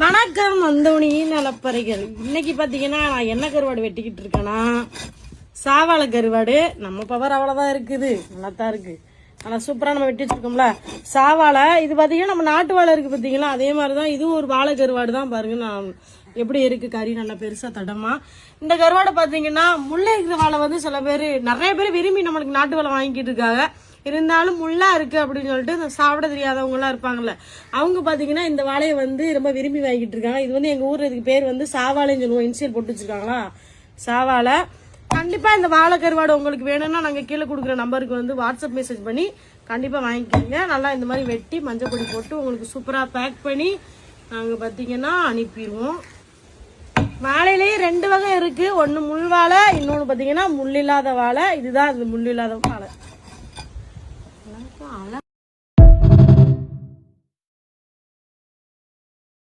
வணக்கம் வந்தோனி நலப்பறைகள். இன்னைக்கு பாத்தீங்கன்னா நான் என்ன கருவாடு வெட்டிக்கிட்டு இருக்கேன்னா சாவாழ கருவாடு. நம்ம பவர் அவ்வளவுதான் இருக்குது. நல்லா தான் இருக்கு. நல்லா சூப்பரா நம்ம வெட்டி வச்சிருக்கோம்ல. சாவாழை இது பாத்தீங்கன்னா நம்ம நாட்டு வாழை இருக்கு பாத்தீங்களா? அதே மாதிரிதான் இதுவும் ஒரு வாழை கருவாடு தான் பாருங்க. நான் எப்படி இருக்கு கறி நல்லா பெருசா தடமா. இந்த கருவாடை பாத்தீங்கன்னா முல்லை இருக்கிற வாழை வந்து சில பேர் நிறைய பேர் விரும்பி நம்மளுக்கு நாட்டு வாழை வாங்கிட்டு இருக்காங்க. இருந்தாலும் முள்ளா இருக்கு அப்படின்னு சொல்லிட்டு இந்த சாப்பிட தெரியாதவங்கள்லாம் இருப்பாங்கல்ல. அவங்க பாத்தீங்கன்னா இந்த வாழையை வந்து ரொம்ப விரும்பி வாங்கிட்டு இருக்காங்க. இது வந்து எங்க ஊர்ல இதுக்கு பேர் வந்து சாவாழைன்னு சொல்லுவோம். இன்சியல் போட்டு வச்சிருக்காங்களா? சாவாழை. கண்டிப்பா இந்த வாழை கருவாடு உங்களுக்கு வேணும்னா நாங்க கீழே கொடுக்குற நம்பருக்கு வந்து வாட்ஸ்அப் மெசேஜ் பண்ணி கண்டிப்பா வாங்கிக்கோங்க. நல்லா இந்த மாதிரி வெட்டி மஞ்சள் பொடி போட்டு உங்களுக்கு சூப்பரா பேக் பண்ணி நாங்க பாத்தீங்கன்னா அனுப்பிடுவோம். வாழையிலேயே ரெண்டு வகை இருக்கு. ஒன்னு முள் வாழை இன்னொன்னு பாத்தீங்கன்னா முள் இல்லாத வாழை. இதுதான் இந்த முள் இல்லாத வாழை. 好了挂好了